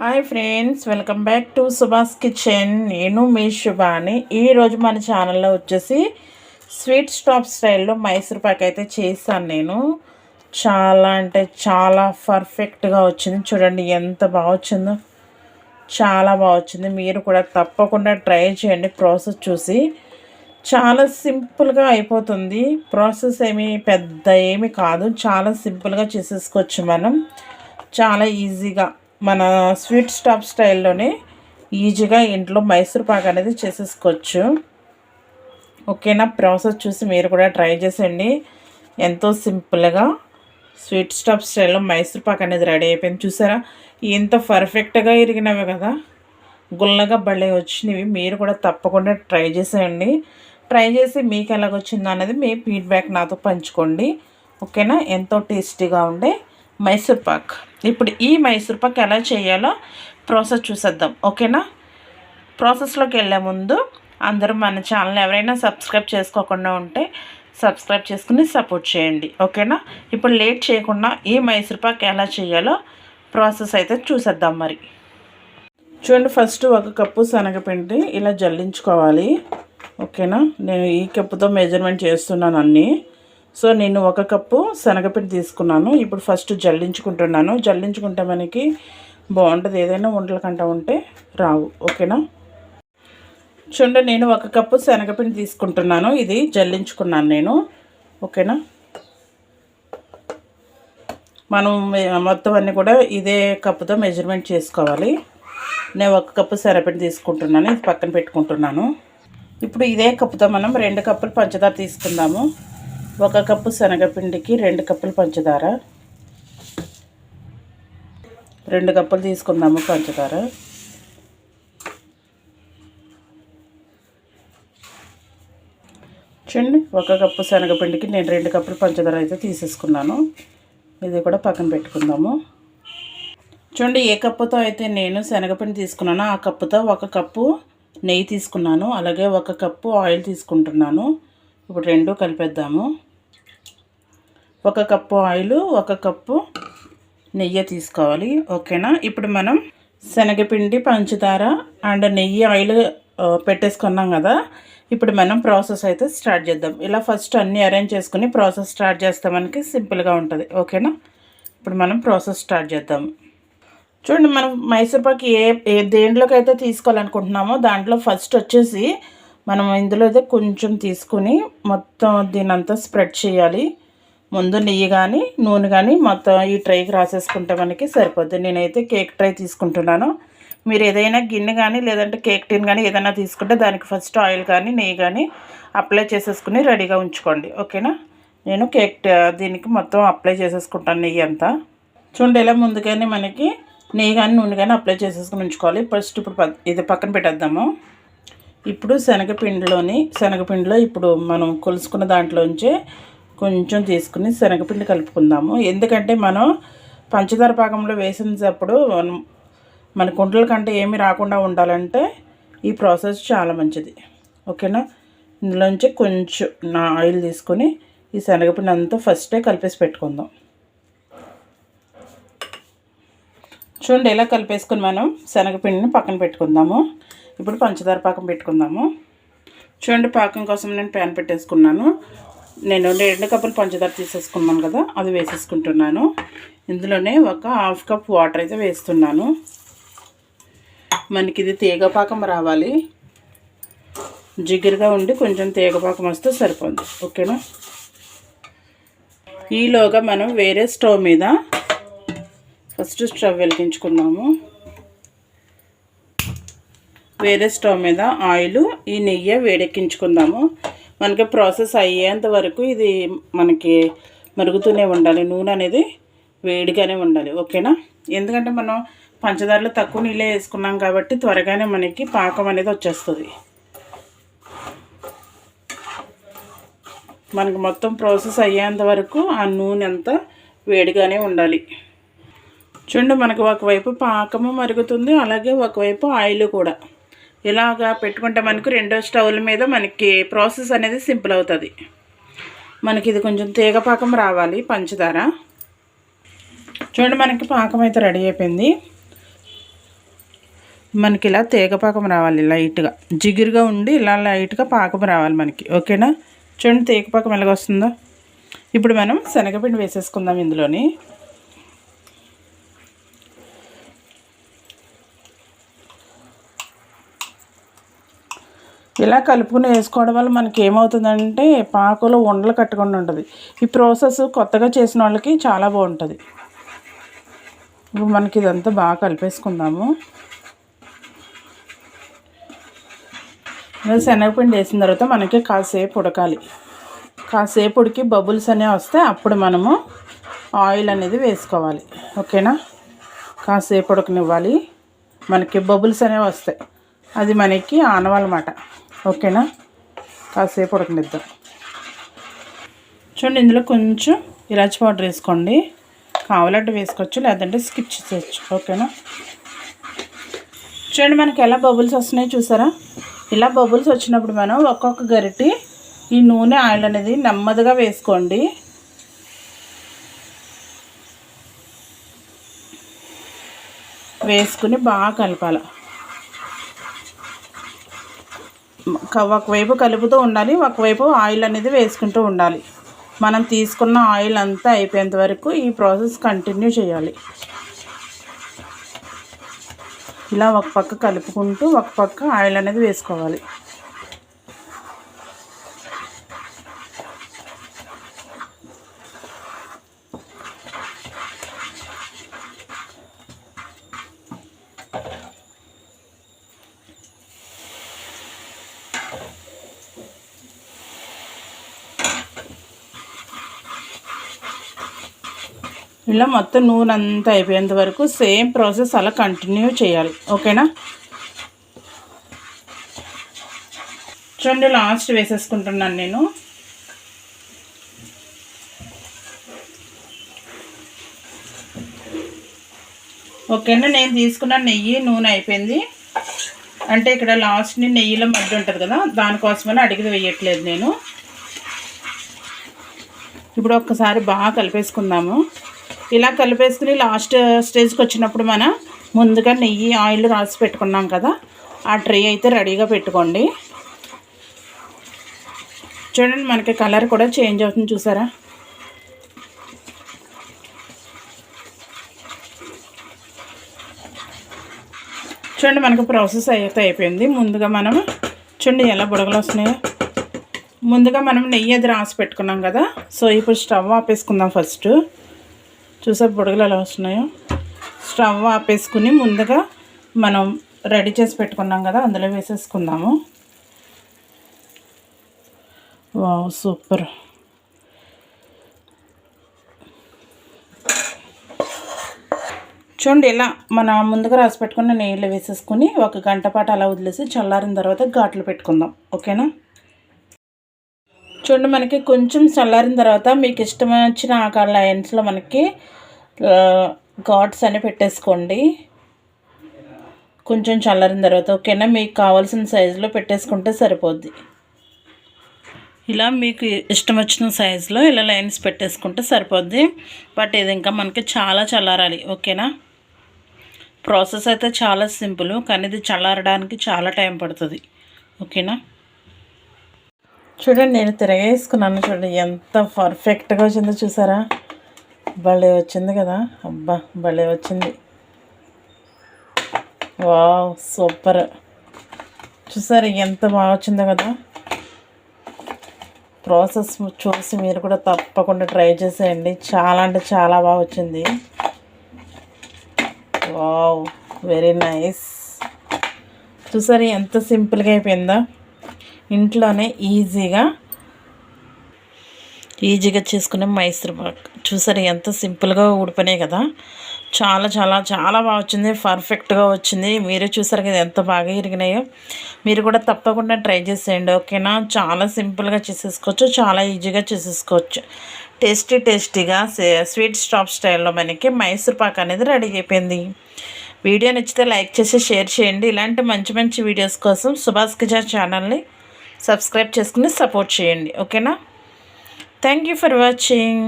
Hi friends welcome back to Subhash kitchen. నేను మీ శుభాని. ఈరోజు మన ఛానల్లో వచ్చేసి స్వీట్ స్టాప్ స్టైల్లో మైసూర్ పాక్ అయితే చేశాను నేను. చాలా అంటే చాలా పర్ఫెక్ట్గా వచ్చింది. చూడండి ఎంత బాగా వచ్చిందో. చాలా బాగా వచ్చింది. మీరు కూడా తప్పకుండా ట్రై చేయండి ప్రాసెస్ చూసి. చాలా సింపుల్గా అయిపోతుంది. ప్రాసెస్ ఏమి పెద్ద ఏమి కాదు. చాలా సింపుల్గా చేసేసుకోవచ్చు మనం. చాలా ఈజీగా. మన స్వీట్ స్టాప్ స్టైల్లోనే ఈజీగా ఇంట్లో మైసూర్ పాక్ అనేది చేసేసుకోవచ్చు. ఓకేనా? ప్రాసెస్ చూసి మీరు కూడా ట్రై చేసేయండి. ఎంతో సింపుల్గా స్వీట్ స్టాప్ స్టైల్లో మైసూర్ పాక్ అనేది రెడీ అయిపోయింది. చూసారా? ఎంత పర్ఫెక్ట్గా ఇరిగినవి కదా. గుల్లగా బళ్ళే వచ్చినవి. మీరు కూడా తప్పకుండా ట్రై చేసేయండి. ట్రై చేసి మీకు ఎలాగొచ్చిందో అనేది మీ ఫీడ్బ్యాక్ నాతో పంచుకోండి. ఓకేనా? ఎంతో టేస్టీగా ఉండే మైసూర్ పాక్. ఇప్పుడు ఈ మైసూర్ పాక్ ఎలా చేయాలో ప్రాసెస్ చూసేద్దాం. ఓకేనా? ప్రాసెస్లోకి వెళ్ళే ముందు అందరూ మన ఛానల్ ఎవరైనా సబ్స్క్రైబ్ చేసుకోకుండా ఉంటే సబ్స్క్రైబ్ చేసుకుని సపోర్ట్ చేయండి. ఓకేనా? ఇప్పుడు లేట్ చేయకుండా ఈ మైసూర్ పాక్ ఎలా చేయాలో ప్రాసెస్ అయితే చూసేద్దాం మరి. చూడండి ఫస్ట్ ఒక కప్పు శనగపిండి ఇలా జల్లించుకోవాలి. ఓకేనా? నేను ఈ కప్పుతో మెజర్మెంట్ చేస్తున్నాను అన్నీ. సో నేను ఒక కప్పు శనగపిండి తీసుకున్నాను. ఇప్పుడు ఫస్ట్ జల్లించుకుంటున్నాను. జల్లించుకుంటే మనకి బాగుంటుంది. ఏదైనా వంటల కంట ఉంటే రావు. ఓకేనా? చూడండి నేను ఒక కప్పు శనగపిండి తీసుకుంటున్నాను. ఇది జల్లించుకున్నాను నేను. ఓకేనా? మనం మొత్తం అన్నీ కూడా ఇదే కప్పుతో మెజర్మెంట్ చేసుకోవాలి. నేను ఒక కప్పు శనగపిండి తీసుకుంటున్నాను. ఇది పక్కన పెట్టుకుంటున్నాను. ఇప్పుడు ఇదే కప్పుతో మనం రెండు కప్పులు పంచదార తీసుకుందాము. ఒక కప్పు శనగపిండికి రెండు కప్పులు పంచదార. రెండు కప్పులు తీసుకుందాము పంచదార. చూడండి ఒక కప్పు శనగపిండికి నేను రెండు కప్పులు పంచదార అయితే తీసేసుకున్నాను. ఇది కూడా పక్కన పెట్టుకుందాము. చూడండి ఏ కప్పుతో అయితే నేను శనగపిండి తీసుకున్నానో ఆ కప్పుతో ఒక కప్పు నెయ్యి తీసుకున్నాను. అలాగే ఒక కప్పు ఆయిల్ తీసుకుంటున్నాను. ఇప్పుడు రెండు కలిపేద్దాము. ఒక కప్పు ఆయిల్ ఒక కప్పు నెయ్యి తీసుకోవాలి ఓకేనా? ఇప్పుడు మనం శనగపిండి పంచదార అండ్ నెయ్యి ఆయిల్ పెట్టేసుకున్నాం కదా? ఇప్పుడు మనం ప్రాసెస్ అయితే స్టార్ట్ చేద్దాం. ఇలా ఫస్ట్ అన్నీ అరేంజ్ చేసుకుని ప్రాసెస్ స్టార్ట్ చేస్తే మనకి సింపుల్గా ఉంటుంది. ఓకేనా? ఇప్పుడు మనం ప్రాసెస్ స్టార్ట్ చేద్దాం. చూడండి మనం మైసూర్పాకు ఏ ఏ దేంట్లోకి అయితే తీసుకోవాలనుకుంటున్నామో దాంట్లో ఫస్ట్ వచ్చేసి మనం ఇందులో అయితే కొంచెం తీసుకుని మొత్తం దీనంతా స్ప్రెడ్ చేయాలి. ముందు నెయ్యి కానీ నూనె కానీ మొత్తం ఈ ట్రైకి రాసేసుకుంటే మనకి సరిపోద్ది. నేనైతే కేక్ ట్రై తీసుకుంటున్నాను. మీరు ఏదైనా గిన్నె కానీ లేదంటే కేక్ టిన్ కానీ ఏదైనా తీసుకుంటే దానికి ఫస్ట్ ఆయిల్ కానీ నెయ్యి కానీ అప్లై చేసేసుకుని రెడీగా ఉంచుకోండి. ఓకేనా? నేను కేక్ దీనికి మొత్తం అప్లై చేసేసుకుంటాను నెయ్యి అంతా. చూడండి ఇలా ముందుగానే మనకి నెయ్యి కానీ నూనె కానీ అప్లై చేసేసుకుని ఉంచుకోవాలి. ఫస్ట్ ఇప్పుడు ఇది పక్కన పెట్టేద్దాము. ఇప్పుడు శనగపిండిలోని శనగపిండిలో ఇప్పుడు మనం కొలుసుకున్న దాంట్లోంచి కొంచెం తీసుకుని శనగపిండి కలుపుకుందాము. ఎందుకంటే మనం పంచదార పాకంలో వేసినప్పుడు మన కుంటల కంటే ఏమి రాకుండా ఉండాలంటే ఈ ప్రాసెస్ చాలా మంచిది. ఓకేనా? ఇందులోంచి కొంచెం నా ఆయిల్ తీసుకొని ఈ శనగపిండి అంతా ఫస్టే కలిపేసి పెట్టుకుందాం. చూడండి ఎలా కలిపేసుకుని మనం శనగపిండిని పక్కన పెట్టుకుందాము. ఇప్పుడు పంచదార పాకం పెట్టుకుందాము. చూడండి పాకం కోసం నేను ప్యాన్ పెట్టేసుకున్నాను. నేను రెండు కప్పులు పంచదార తీసేసుకున్నాను కదా అది వేసేసుకుంటున్నాను. ఇందులోనే ఒక హాఫ్ కప్ వాటర్ అయితే వేస్తున్నాను. మనకి ఇది తీగపాకం రావాలి. జిగురుగా ఉండి కొంచెం తీగపాకం వస్తే సరిపోద్ది. ఓకేనా? ఈలోగా మనం వేరే స్టవ్ మీద ఫస్ట్ స్టవ్ వెలిగించుకున్నాము. వేరే స్టవ్ మీద ఆయిల్ ఈ నెయ్యి వేడెక్కించుకుందాము. మనకి ప్రాసెస్ అయ్యేంత వరకు ఇది మనకి మరుగుతూనే ఉండాలి. నూనె అనేది వేడిగానే ఉండాలి. ఓకేనా? ఎందుకంటే మనం పంచదారలో తక్కువ నీళ్ళే వేసుకున్నాం కాబట్టి త్వరగానే మనకి పాకం అనేది వచ్చేస్తుంది. మనకు మొత్తం ప్రాసెస్ అయ్యేంత వరకు ఆ నూనె అంతా వేడిగానే ఉండాలి. చూడండి మనకు ఒకవైపు పాకము మరుగుతుంది అలాగే ఒకవైపు ఆయిల్ కూడా. ఇలాగా పెట్టుకుంటే మనకు రెండో స్టవ్ల మీద మనకి ప్రాసెస్ అనేది సింపుల్ అవుతుంది. మనకి ఇది కొంచెం తీగ పాకం రావాలి పంచదార. చూడండి మనకి పాకం అయితే రెడీ అయిపోయింది. మనకి ఇలా తీగ పాకం రావాలి లైట్గా. జిగురుగా ఉండి ఇలా లైట్గా పాకం రావాలి మనకి. ఓకేనా? చూడండి తీగ పాకం ఎలాగొస్తుందో. ఇప్పుడు మనం శనగపిండి వేసేసుకుందాం ఇందులోని. ఇలా కలుపుకుని వేసుకోవడం వల్ల మనకి ఏమవుతుందంటే పాకులో ఉండలు కట్టకుండా ఉంటుంది. ఈ ప్రాసెస్ కొత్తగా చేసిన వాళ్ళకి చాలా బాగుంటుంది. ఇప్పుడు మనకి ఇదంతా బాగా కలిపేసుకుందాము. శనగపిండి వేసిన తర్వాత మనకి కాసేపు ఉడకాలి. కాసేపు ఉడికి బబుల్స్ అనేవి వస్తే అప్పుడు మనము ఆయిల్ అనేది వేసుకోవాలి. ఓకేనా? కాసేపు ఉడకనివ్వాలి. మనకి బబుల్స్ అనేవి వస్తాయి. అది మనకి ఆనవాలన్నమాట ఓకేనా? కాసేపు ఉడకనిద్దాం చూడండి ఇందులో కొంచెం ఇలాచి పౌడర్ వేసుకోండి. కావాలంటే వేసుకోవచ్చు లేదంటే స్కిప్ చేసేయచ్చు. ఓకేనా? చూడండి మనకి ఎలా బబుల్స్ వస్తున్నాయి చూసారా? ఇలా బబుల్స్ వచ్చినప్పుడు మనం ఒక్కొక్క గరిటి ఈ నూనె ఆయిల్ అనేది నెమ్మదిగా వేసుకోండి. వేసుకుని బాగా కలపాలి. ఒకవైపు కలుపుతూ ఉండాలి ఒకవైపు ఆయిల్ అనేది వేసుకుంటూ ఉండాలి. మనం తీసుకున్న ఆయిల్ అంతా అయిపోయేంత వరకు ఈ ప్రాసెస్ కంటిన్యూ చేయాలి. ఇలా ఒక పక్క కలుపుకుంటూ ఒక పక్క ఆయిల్ అనేది వేసుకోవాలి. ఇలా మొత్తం నూనె అంతా అయిపోయేంత వరకు సేమ్ ప్రాసెస్ అలా కంటిన్యూ చేయాలి. ఓకేనా? చూడండి లాస్ట్ వేసేసుకుంటున్నాను నేను. ఓకేనా నేను తీసుకున్న నెయ్యి నూనె అయిపోయింది. అంటే ఇక్కడ లాస్ట్ని నెయ్యిలో మధ్య ఉంటుంది కదా దానికోసమని అడిగి వేయట్లేదు నేను. ఇప్పుడు ఒక్కసారి బాగా కలిపేసుకుందాము. ఇలా కలిపేసుకుని లాస్ట్ స్టేజ్కి వచ్చినప్పుడు మనం ముందుగా నెయ్యి ఆయిల్ రాసి పెట్టుకున్నాం కదా ఆ ట్రే అయితే రెడీగా పెట్టుకోండి. చూడండి మనకి కలర్ కూడా చేంజ్ అవుతుంది చూసారా? చూడండి మనకు ప్రాసెస్ అయితే అయిపోయింది. ముందుగా మనం చూడండి ఎలా బుడగలు వస్తున్నాయో. ముందుగా మనం నెయ్యి అది రాసి పెట్టుకున్నాం కదా సో ఇప్పుడు స్టవ్ ఆపేసుకుందాం ఫస్ట్. చూసా బుడగలు ఎలా వస్తున్నాయో? స్టవ్ ఆపేసుకుని ముందుగా మనం రెడీ చేసి పెట్టుకున్నాం కదా అందులో వేసేసుకుందాము. Wow super. చూడండి ఇలా మన ముందుగా రాసి పెట్టుకున్న నెయ్యిలో వేసేసుకుని ఒక గంట పాటు అలా వదిలేసి చల్లారిన తర్వాత ఘాట్లు పెట్టుకుందాం. ఓకేనా? చూడండి మనకి కొంచెం చల్లారిన తర్వాత మీకు ఇష్టం వచ్చిన ఆకార లైన్స్లో మనకి ఘాట్స్ అని పెట్టేసుకోండి. కొంచెం చల్లారిన తర్వాత ఓకేనా? మీకు కావాల్సిన సైజులో పెట్టేసుకుంటే సరిపోద్ది. ఇలా మీకు ఇష్టం వచ్చిన సైజులో ఇలా లైన్స్ పెట్టేసుకుంటే సరిపోద్ది. బట్ ఇది ఇంకా మనకి చాలా చల్లారాలి ఓకేనా? ప్రాసెస్ అయితే చాలా సింపుల్ కానీ ఇది చల్లారడానికి చాలా టైం పడుతుంది ఓకేనా? చూడండి నేను తిరగేసుకున్నాను చూడండి. ఎంత పర్ఫెక్ట్గా వచ్చిందో చూసారా? భలే వచ్చింది కదా. అబ్బా భలే వచ్చింది. Wow super. చూసారు ఎంత బాగా వచ్చిందో కదా. ప్రాసెస్ చూసి మీరు కూడా తప్పకుండా ట్రై చేసేయండి. చాలా అంటే చాలా బాగా వచ్చింది. Wow very nice. చూసారు ఎంత సింపుల్గా అయిపోయిందా? ఇంట్లోనే ఈజీగా ఈజీగా చేసుకునే మైసూర్ పాక్. చూసారు ఎంత సింపుల్గా ఊడిపోయినాయి కదా. చాలా చాలా చాలా బాగా వచ్చింది. పర్ఫెక్ట్గా వచ్చింది. మీరే చూసారు కదా ఎంత బాగా ఇరిగినాయో. మీరు కూడా తప్పకుండా ట్రై చేసేయండి ఓకేనా. చాలా సింపుల్గా చేసేసుకోవచ్చు చాలా ఈజీగా చేసేసుకోవచ్చు. టేస్టీ టేస్టీగా స్వీట్ స్టాప్ స్టైల్లో మనకి మైసూర్ పాక్ అనేది రెడీ అయిపోయింది. వీడియో నచ్చితే లైక్ చేసి షేర్ చేయండి. ఇలాంటి మంచి మంచి వీడియోస్ కోసం సుభాష్ కిజార్ ఛానల్ని సబ్స్క్రైబ్ చేసుకుని సపోర్ట్ చేయండి. ఓకేనా? Thank you for watching